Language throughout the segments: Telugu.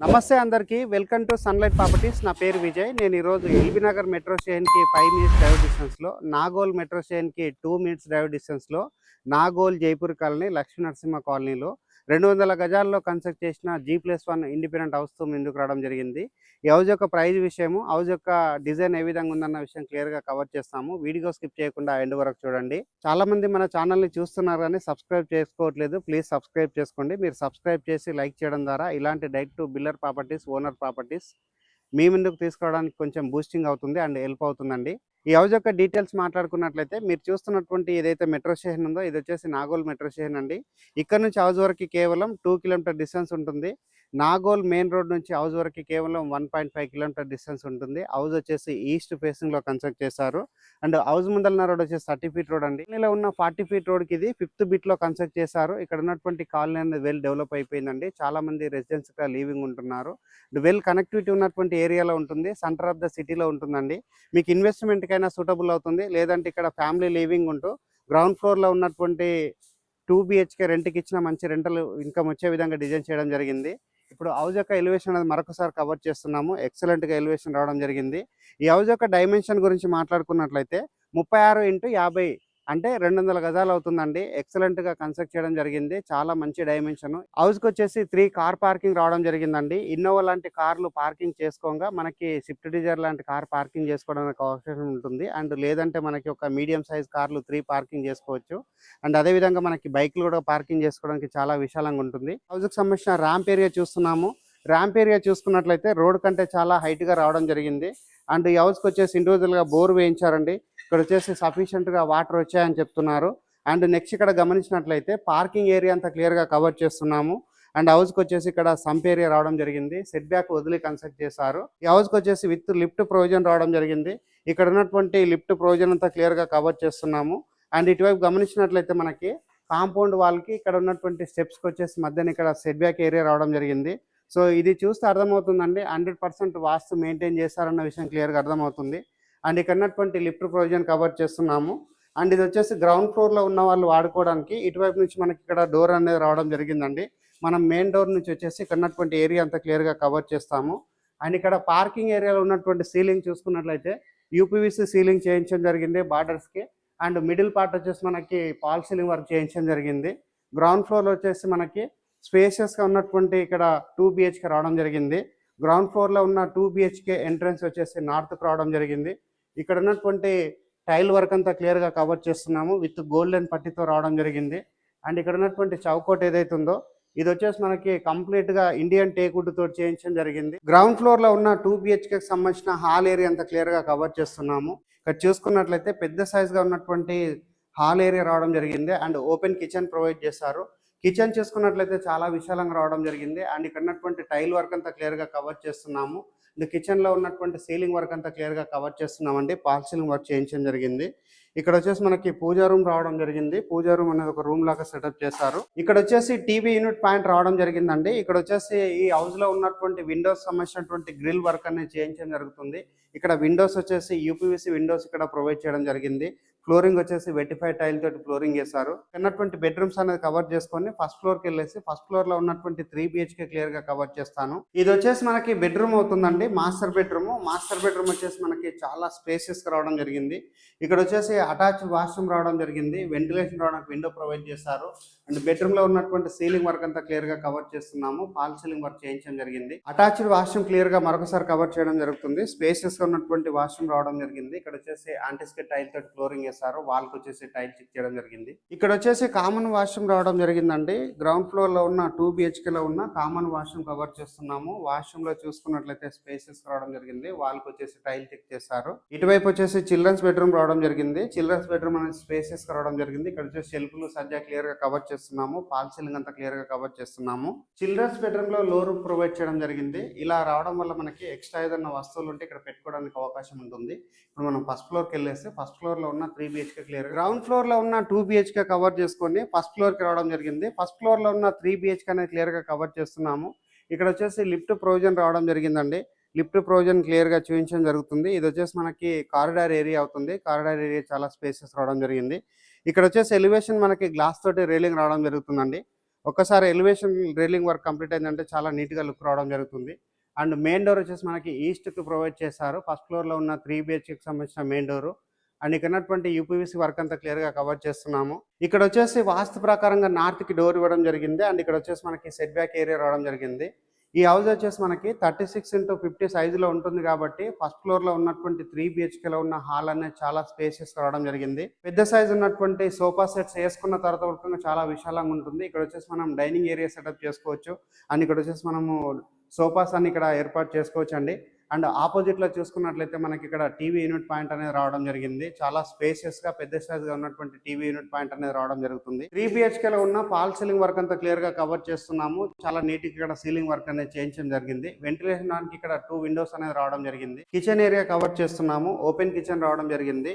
నమస్తే అందరికీ. Welcome to sunlight properties. నా పేరు విజయ్. నేను ఈరోజు ఎల్బీ నగర్ మెట్రో స్టేషన్కి ఫైవ్ మినిట్స్ డ్రైవ్ డిస్టెన్స్లో నాగోల్ మెట్రో స్టేషన్కి టూ మినిట్స్ డ్రైవ్ డిస్టెన్స్లో నాగోల్ జైపూర్ కాలనీ లక్ష్మీ నరసింహ కాలనీలో రెండు వందల గజాల్లో కన్స్ట్రక్ట్ చేసిన G plus one independent house ముందుకు రావడం జరిగింది. ఈ హౌస్ యొక్క ప్రైజ్ విషయము హౌస్ యొక్క డిజైన్ ఏ విధంగా ఉందన్న విషయం క్లియర్గా కవర్ చేస్తాము. వీడియో స్కిప్ చేయకుండా ఎండ్ వరకు చూడండి. చాలా మంది మన ఛానల్ని చూస్తున్నారు కానీ సబ్స్క్రైబ్ చేసుకోవట్లేదు. ప్లీజ్ సబ్స్క్రైబ్ చేసుకోండి. మీరు సబ్స్క్రైబ్ చేసి లైక్ చేయడం ద్వారా ఇలాంటి direct to builder properties owner properties మీ ముందుకు తీసుకోవడానికి కొంచెం బూస్టింగ్ అవుతుంది అండ్ హెల్ప్ అవుతుందండి. ఈ హౌస్ యొక్క డీటెయిల్స్ మాట్లాడుకున్నట్లయితే మీరు చూస్తున్నటువంటి ఏదైతే మెట్రో స్టేషన్ ఉందో ఇది వచ్చేసి నాగోల్ మెట్రో స్టేషన్ అండి. ఇక్కడ నుంచి హౌస్ వరకు కేవలం టూ కిలోమీటర్ డిస్టెన్స్ ఉంటుంది. నాగోల్ మెయిన్ రోడ్ నుంచి హౌస్ వరకు కేవలం one point five kilometre distance ఉంటుంది. హౌస్ వచ్చేసి ఈస్ట్ ఫేసింగ్లో కన్స్ట్రక్ట్ చేశారు. అండ్ హౌస్ ముందల రోడ్ వచ్చేసి థర్టీ ఫీట్ రోడ్ అండి. ఇలా ఉన్న ఫార్టీ ఫీట్ రోడ్కి ఇది ఫిఫ్త్ బిట్లో కన్స్ట్రక్ట్ చేశారు. ఇక్కడ ఉన్నటువంటి కాలనీ అనేది వెల్ డెవలప్ అయిపోయిందండి. చాలా మంది రెసిడెన్స్ లీవింగ్ ఉంటున్నారు. వెల్ కనెక్టివిటీ ఉన్నటువంటి ఏరియాలో ఉంటుంది. సెంటర్ ఆఫ్ ద సిటీలో ఉంటుందండి. మీకు ఇన్వెస్ట్మెంట్కైనా సూటబుల్ అవుతుంది. లేదంటే ఇక్కడ ఫ్యామిలీ లీవింగ్ ఉంటూ గ్రౌండ్ ఫ్లోర్లో ఉన్నటువంటి టూ బిహెచ్కే రెంట్కి ఇచ్చిన మంచి రెంటల్ ఇన్కమ్ వచ్చే విధంగా డిజైన్ చేయడం జరిగింది. ఇప్పుడు హౌజ్ యొక్క ఎలివేషన్ అనేది మరొకసారి కవర్ చేస్తున్నాము. ఎక్సలెంట్గా ఎలివేషన్ రావడం జరిగింది. ఈ హౌజ్ యొక్క డైమెన్షన్ గురించి మాట్లాడుకున్నట్లయితే ముప్పై ఆరు ఇంటూ యాభై అంటే రెండు వందల గజాలు అవుతుందండి. ఎక్సలెంట్గా కన్స్ట్రక్ట్ చేయడం జరిగింది. చాలా మంచి డైమెన్షన్. హౌస్కి వచ్చేసి త్రీ కార్ పార్కింగ్ రావడం జరిగిందండి. ఇన్నోవా లాంటి కార్లు పార్కింగ్ చేసుకోగా మనకి స్విఫ్ట్ డిజైర్ లాంటి కార్ పార్కింగ్ చేసుకోవడానికి అవకాశం ఉంటుంది. అండ్ లేదంటే మనకి ఒక మీడియం సైజ్ కార్లు త్రీ పార్కింగ్ చేసుకోవచ్చు. అండ్ అదే విధంగా మనకి బైక్లు కూడా పార్కింగ్ చేసుకోవడానికి చాలా విశాలంగా ఉంటుంది. హౌస్కి సంబంధించిన ర్యాంప్ ఏరియా చూస్తున్నాము. ర్యాంప్ ఏరియా చూసుకున్నట్లయితే రోడ్ కంటే చాలా హైట్గా రావడం జరిగింది. అండ్ ఈ హౌస్కి వచ్చేసి ఇండివిజువల్గా బోర్ వేయించారండి. ఇక్కడ వచ్చేసి సఫిషియెంట్గా వాటర్ వచ్చాయని చెప్తున్నారు. అండ్ నెక్స్ట్ ఇక్కడ గమనించినట్లయితే పార్కింగ్ ఏరియా అంతా క్లియర్గా కవర్ చేస్తున్నాము. అండ్ హౌస్కి వచ్చేసి ఇక్కడ సంప్ ఏరియా రావడం జరిగింది. సెట్ బ్యాక్ వదిలి కన్స్ట్రక్ట్ చేశారు. ఈ హౌస్కి వచ్చేసి విత్ లిఫ్ట్ ప్రొవిజన్ రావడం జరిగింది. ఇక్కడ ఉన్నటువంటి లిఫ్ట్ ప్రొవిజన్ అంతా క్లియర్గా కవర్ చేస్తున్నాము. అండ్ ఇటువైపు గమనించినట్లయితే మనకి కాంపౌండ్ వాల్కి ఇక్కడ ఉన్నటువంటి స్టెప్స్కి వచ్చేసి మధ్యన ఇక్కడ సెట్ బ్యాక్ ఏరియా రావడం జరిగింది. సో ఇది చూస్తే అర్థమవుతుందండి హండ్రెడ్ పర్సెంట్ వాస్తు మెయింటైన్ చేస్తారన్న విషయం క్లియర్గా అర్థమవుతుంది. అండ్ ఇక్కడ ఉన్నటువంటి లిఫ్ట్ ప్రొవిజన్ కవర్ చేస్తున్నాము. అండ్ ఇది వచ్చేసి గ్రౌండ్ ఫ్లోర్లో ఉన్న వాళ్ళు వాడుకోవడానికి ఇటువైపు నుంచి మనకి ఇక్కడ డోర్ అనేది రావడం జరిగిందండి. మనం మెయిన్ డోర్ నుంచి వచ్చేసి ఇక్కడ ఉన్నటువంటి ఏరియా అంతా క్లియర్గా కవర్ చేస్తాము. అండ్ ఇక్కడ పార్కింగ్ ఏరియాలో ఉన్నటువంటి సీలింగ్ చూసుకున్నట్లయితే యూపీవీసీ సీలింగ్ చేయించడం జరిగింది బార్డర్స్కి అండ్ మిడిల్ పార్ట్ వచ్చేసి మనకి పాల్ సీలింగ్ వర్క్ చేయించడం జరిగింది. గ్రౌండ్ ఫ్లోర్లో వచ్చేసి మనకి స్పేషియస్గా ఉన్నటువంటి ఇక్కడ టూ బిహెచ్కే రావడం జరిగింది. గ్రౌండ్ ఫ్లోర్లో ఉన్న టూ బిహెచ్కే ఎంట్రన్స్ వచ్చేసి నార్త్కి రావడం జరిగింది. ఇక్కడ ఉన్నటువంటి టైల్ వర్క్ అంతా క్లియర్గా కవర్ చేస్తున్నాము విత్ గోల్డెన్ పట్టితో రావడం జరిగింది. అండ్ ఇక్కడ ఉన్నటువంటి చౌకోట్ ఏదైతే ఉందో ఇది వచ్చేసి మనకి కంప్లీట్గా ఇండియన్ టేకుడ్ తోటి చేయించడం జరిగింది. గ్రౌండ్ ఫ్లోర్లో ఉన్న టూ బిహెచ్కే సంబంధించిన హాల్ ఏరియా అంతా క్లియర్గా కవర్ చేస్తున్నాము. ఇక్కడ చూసుకున్నట్లయితే పెద్ద సైజ్గా ఉన్నటువంటి హాల్ ఏరియా రావడం జరిగింది. అండ్ ఓపెన్ కిచెన్ ప్రొవైడ్ చేశారు. కిచెన్ చూసుకున్నట్లయితే చాలా విశాలంగా రావడం జరిగింది. అండ్ ఇక్కడ ఉన్నటువంటి టైల్ వర్క్ అంతా క్లియర్గా కవర్ చేస్తున్నాము. అండ్ కిచెన్లో ఉన్నటువంటి సీలింగ్ వర్క్ అంతా క్లియర్గా కవర్ చేస్తున్నామండి. పాల్ సీలింగ్ వర్క్ చేయించడం జరిగింది. ఇక్కడ వచ్చేసి మనకి పూజా రూమ్ రావడం జరిగింది. పూజా రూమ్ అనేది ఒక రూమ్ లాగా సెటప్ చేశారు. ఇక్కడ వచ్చేసి టీవీ యూనిట్ పాయింట్ రావడం జరిగిందండి. ఇక్కడ వచ్చేసి ఈ హౌస్లో ఉన్నటువంటి విండోస్ సంబంధించినటువంటి గ్రిల్ వర్క్ అనేది చేయించడం జరుగుతుంది. ఇక్కడ విండోస్ వచ్చేసి యూపీవీసీ విండోస్ ఇక్కడ ప్రొవైడ్ చేయడం జరిగింది. ఫ్లోరింగ్ వచ్చేసి వెటిఫై టైల్ తోటి ఫ్లోరింగ్ చేశారు. ఉన్నటువంటి బెడ్రూమ్స్ అనేది కవర్ చేసుకొని ఫస్ట్ ఫ్లోర్కి వెళ్ళేసి ఫస్ట్ ఫ్లోర్లో ఉన్నటువంటి త్రీ బిహెచ్కే క్లియర్గా కవర్ చేస్తాను. ఇది వచ్చేసి మనకి బెడ్రూమ్ అవుతుందండి. Master bedroom. మాస్టర్ బెడ్రూమ్ వచ్చేసి మనకి చాలా స్పేసెస్ రావడం జరిగింది. ఇక్కడ వచ్చేసి అటాచ్ వాష్రూమ్ రావడం జరిగింది. వెంటిలేషన్ రావడానికి విండో ప్రొవైడ్ చేశారు. అండ్ బెడ్రూమ్లో ఉన్నటువంటి సీలింగ్ వర్క్ అంతా క్లియర్గా కవర్ చేస్తున్నాము. పాల్ సీలింగ్ వర్క్ చేయించడం జరిగింది. అటాచ్డ్ వాష్రూమ్ క్లియర్గా మరొకసారి కవర్ చేయడం జరుగుతుంది. స్పేసెస్గా ఉన్నటువంటి వాష్రూమ్ రావడం జరిగింది. ఇక్కడ వచ్చేసి ఆంటిస్కెట్ టైల్ తోటి ఫ్లోరింగ్ చేశారు వాళ్ళకి వచ్చేసి టైల్ చెక్ చేయడం జరిగింది. ఇక్కడ వచ్చేసి కామన్ వాష్రూమ్ రావడం జరిగిందండి. గ్రౌండ్ ఫ్లోర్లో ఉన్న టూ బిహెచ్కే లో ఉన్న కామన్ వాష్రూమ్ కవర్ చేస్తున్నాము. వాష్రూమ్లో చూసుకున్నట్లయితే స్పేసెస్ రావడం జరిగింది. వాళ్ళకి వచ్చేసి టైల్ చెక్ చేశారు. ఇటువైపు వచ్చేసి చిల్డ్రన్స్ బెడ్రూమ్ రావడం జరిగింది. చిల్డ్రన్స్ బెడ్రూమ్ అనేది స్పేసెస్ రావడం జరిగింది. ఇక్కడ వచ్చేసి షెల్ఫ్లు సజ్జా క్లియర్గా కవర్ చేస్తున్నాము. పాల్ సీలింగ్ అంతా క్లియర్గా కవర్ చేస్తున్నాము. చిల్డ్రన్స్ బెడ్రూమ్లో లో రూమ్ ప్రొవైడ్ చేయడం జరిగింది. ఇలా రావడం వల్ల మనకి ఎక్స్ట్రా ఏదైనా వస్తువులు ఉంటే ఇక్కడ పెట్టుకోవడానికి అవకాశం ఉంటుంది. ఇప్పుడు మనం ఫస్ట్ ఫ్లోర్కి వెళ్ళేసి ఫస్ట్ ఫ్లోర్లో ఉన్న త్రీ బిహెచ్కే క్లియర్ గ్రౌండ్ ఫ్లోర్లో ఉన్న టూ బిహెచ్కే కవర్ చేసుకొని ఫస్ట్ ఫ్లోర్కి రావడం జరిగింది. ఫస్ట్ ఫ్లోర్లో ఉన్న త్రీ బిహెచ్కే అనేది క్లియర్గా కవర్ చేస్తున్నాము. ఇక్కడ వచ్చేసి లిఫ్ట్ ప్రొవిజన్ రావడం జరిగిందండి. లిఫ్ట్ ప్రొవిజన్ క్లియర్గా చూపించడం జరుగుతుంది. ఇది వచ్చేసి మనకి కారిడార్ ఏరియా అవుతుంది. కారిడార్ ఏరియా చాలా స్పేసెస్ రావడం జరిగింది. ఇక్కడ వచ్చేసి ఎలివేషన్ మనకి గ్లాస్ తోటి రైలింగ్ రావడం జరుగుతుందండి. ఒక్కసారి ఎలివేషన్ రైలింగ్ వర్క్ కంప్లీట్ అయిందంటే చాలా నీట్గా లుక్ రావడం జరుగుతుంది. అండ్ మెయిన్ డోర్ వచ్చేసి మనకి ఈస్ట్కి ప్రొవైడ్ చేశారు. ఫస్ట్ ఫ్లోర్లో ఉన్న త్రీ బిహెచ్కి సంబంధించిన మెయిన్ డోరు అండ్ ఇక్కడ ఉన్నటువంటి యూపీవీసీ వర్క్ అంతా క్లియర్గా కవర్ చేస్తున్నాము. ఇక్కడ వచ్చేసి వాస్తు ప్రకారంగా నార్త్కి డోర్ ఇవ్వడం జరిగింది. అండ్ ఇక్కడ వచ్చేసి మనకి సెట్ బ్యాక్ ఏరియా రావడం జరిగింది. ఈ హౌస్ వచ్చేసి మనకి థర్టీ సిక్స్ ఇంటూ ఫిఫ్టీ సైజులో ఉంటుంది కాబట్టి ఫస్ట్ ఫ్లోర్లో ఉన్నటువంటి త్రీ బిహెచ్కేలో ఉన్న హాల్ అనేది చాలా స్పేసెస్ రావడం జరిగింది. పెద్ద సైజ్ ఉన్నటువంటి సోఫా సెట్స్ వేసుకున్న తర్వాత చాలా విశాలంగా ఉంటుంది. ఇక్కడ వచ్చేసి మనం డైనింగ్ ఏరియా సెటప్ చేసుకోవచ్చు. అండ్ ఇక్కడ వచ్చేసి మనము సోఫాస్ అన్ని ఇక్కడ ఏర్పాటు చేసుకోవచ్చు అండి అండ్ ఆపోజిట్లో చూసుకున్నట్లయితే మనకి ఇక్కడ టీవీ యూనిట్ పాయింట్ అనేది రావడం జరిగింది. చాలా స్పేసియస్గా పెద్ద సైజ్గా ఉన్నటువంటి టీవీ యూనిట్ పాయింట్ అనేది రావడం జరుగుతుంది. త్రీ బిహెచ్కేలో ఉన్న పాల్ సీలింగ్ వర్క్ అంతా క్లియర్గా కవర్ చేస్తున్నాము. చాలా నీట్ ఇక్కడ సీలింగ్ వర్క్ అనేది చేయించడం జరిగింది. వెంటిలేషన్ దానికి ఇక్కడ టూ విండోస్ అనేది రావడం జరిగింది. కిచెన్ ఏరియా కవర్ చేస్తున్నాము. ఓపెన్ కిచెన్ రావడం జరిగింది.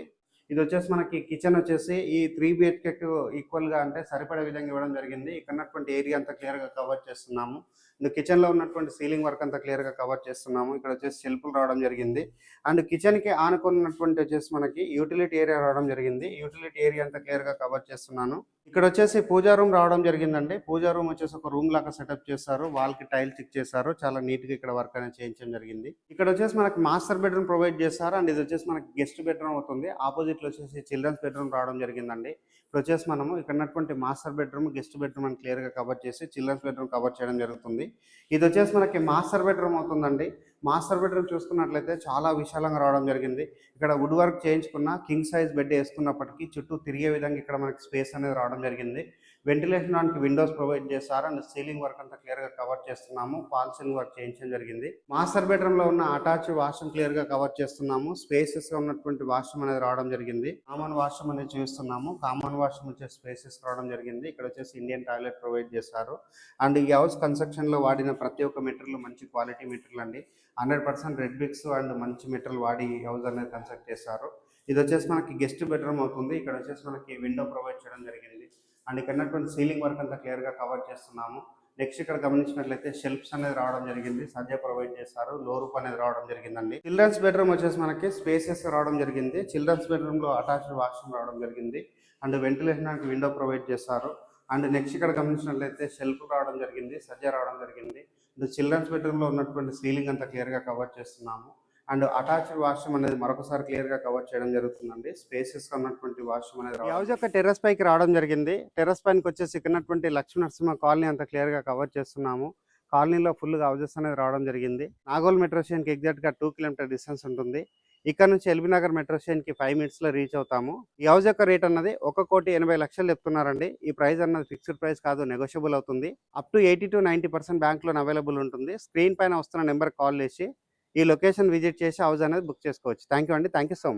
ఇది వచ్చేసి మనకి కిచెన్ వచ్చేసి ఈ త్రీ బిహెచ్కేకు ఈక్వల్గా అంటే సరిపడే విధంగా ఇవ్వడం జరిగింది. ఇక్కడ ఉన్నటువంటి ఏరియా అంతా క్లియర్గా కవర్ చేస్తున్నాము. అండ్ కిచెన్లో ఉన్నటువంటి సీలింగ్ వర్క్ అంతా క్లియర్గా కవర్ చేస్తున్నాము. ఇక్కడ వచ్చేసి సెల్ఫ్లు రావడం జరిగింది. అండ్ కిచెన్కి ఆనుకున్నటువంటి వచ్చేసి మనకి యూటిలిటీ ఏరియా రావడం జరిగింది. యూటిలిటీ ఏరియా అంతా క్లియర్గా కవర్ చేస్తున్నాను. ఇక్కడ వచ్చేసి పూజా రూమ్ రావడం జరిగిందండి. పూజా రూమ్ వచ్చేసి ఒక రూమ్ లాగా సెటప్ చేశారు. వాల్కి టైల్ చెక్ చేశారు. చాలా నీట్గా ఇక్కడ వర్క్ అనేది చేయించడం జరిగింది. ఇక్కడ వచ్చేసి మనకి మాస్టర్ బెడ్రూమ్ ప్రొవైడ్ చేశారు. అండ్ ఇది వచ్చేసి మనకి గెస్ట్ బెడ్రూమ్ అవుతుంది. ఆపోజిట్లో వచ్చేసి చిల్డ్రన్స్ బెడ్రూమ్ రావడం జరిగిందండి. ఇప్పుడు వచ్చేసి మనము ఇక్కడ ఉన్నటువంటి మాస్టర్ బెడ్రూమ్ గెస్ట్ బెడ్రూమ్ అని క్లియర్గా కవర్ చేసి చిల్డ్రన్స్ బెడ్రూమ్ కవర్ చేయడం జరుగుతుంది. ఇది వచ్చేసి మనకి మాస్టర్ బెడ్రూమ్ అవుతుందండి. మాస్టర్ బెడ్రూమ్ చూసుకున్నట్లయితే చాలా విశాలంగా రావడం జరిగింది. ఇక్కడ వుడ్ వర్క్ చేయించుకున్న కింగ్ సైజ్ బెడ్ వేసుకున్నప్పటికీ చుట్టూ తిరిగే విధంగా ఇక్కడ మనకి స్పేస్ అనేది రావడం జరిగింది. వెంటిలేషన్ దానికి విండోస్ ప్రొవైడ్ చేశారు అండ్ సీలింగ్ వర్క్ అంతా క్లియర్గా కవర్ చేస్తున్నాము ఫాల్ సీలింగ్ వర్క్ చేయించడం జరిగింది. మాస్టర్ బెడ్రూమ్లో ఉన్న అటాచ్ వాష్రూమ్ క్లియర్గా కవర్ చేస్తున్నాము స్పేసెస్గా ఉన్నటువంటి వాష్రూమ్ అనేది రావడం జరిగింది. కామన్ వాష్రూమ్ అనేది చూస్తున్నాము కామన్ వాష్రూమ్ వచ్చే స్పేసెస్ రావడం జరిగింది. ఇక్కడ వచ్చేసి ఇండియన్ టాయిలెట్ ప్రొవైడ్ చేశారు. అండ్ ఈ హౌస్ కన్స్ట్రక్షన్లో వాడిన ప్రతి ఒక్క మెటీరియల్ మంచి క్వాలిటీ మెటీరియల్ అండి. Hundred percent red bricks and మంచి మెటీరియల్ వాడి ఈ హౌస్ అనేది కన్స్ట్రక్ట్ చేశారు. ఇది వచ్చేసి మనకి గెస్ట్ బెడ్రూమ్ అవుతుంది. ఇక్కడ వచ్చేసి మనకి విండో ప్రొవైడ్ చేయడం జరిగింది. అండ్ ఇక్కడ ఉన్నటువంటి సీలింగ్ వర్క్ అంతా క్లియర్గా కవర్ చేస్తున్నాము. నెక్స్ట్ ఇక్కడ గమనించినట్లయితే షెల్ఫ్స్ అనేది రావడం జరిగింది. సజ్జ ప్రొవైడ్ చేశారు. లో రూప్ అనేది రావడం జరిగిందండి. చిల్డ్రన్స్ బెడ్రూమ్ వచ్చేసి మనకి స్పేసెస్ రావడం జరిగింది. చిల్డ్రన్స్ బెడ్రూమ్లో అటాచ్డ్ వాష్రూమ్ రావడం జరిగింది. అండ్ వెంటిలేషన్ విండో ప్రొవైడ్ చేశారు. అండ్ నెక్స్ట్ ఇక్కడ గమనించినట్లయితే షెల్ఫ్ రావడం జరిగింది. సజ్జ రావడం జరిగింది. అండ్ చిల్డ్రన్స్ బెడ్రూమ్లో ఉన్నటువంటి సీలింగ్ అంతా క్లియర్గా కవర్ చేస్తున్నాము. అండ్ అటాచ్డ్ వాష్రూమ్ అనేది మరొకసారి క్లియర్గా కవర్ చేయడం జరుగుతుందండి. స్పేసెస్ ఉన్నటువంటి వాష్రూమ్ అనేది ఈ హౌస్ యొక్క టెర్రస్ పైకి రావడం జరిగింది. టెర్రస్ పైకి వచ్చేసి ఇక్కడ లక్ష్మీ నరసింహ కాలనీ అంతా క్లియర్గా కవర్ చేస్తున్నాము. కాలనీలో ఫుల్గా హౌజెస్ అనేది రావడం జరిగింది. నాగోల్ మెట్రో స్టేషన్కి ఎగ్జాక్ట్గా టూ కిలోమీటర్ డిస్టెన్స్ ఉంటుంది. ఇక్కడ నుంచి ఎల్బీ నగర్ మెట్రో స్టేషన్కి ఫైవ్ మినిట్స్లో రీచ్ అవుతాము. ఈ హౌస్ యొక్క రేట్ అన్నది ఒక కోటి ఎనభై లక్షలు చెప్తున్నారండి. ఈ ప్రైస్ అన్నది ఫిక్స్డ్ ప్రైస్ కాదు నెగోషియబుల్ అవుతుంది. Up to eighty to ninety percent bank loan available ఉంటుంది. స్క్రీన్ పైన వస్తున్న నెంబర్ కాల్ చేసి ఈ లొకేషన్ విజిట్ చేసి హౌస్ అనేది బుక్ చేసుకోవచ్చు. థ్యాంక్ యూ అండి. Thank you so much.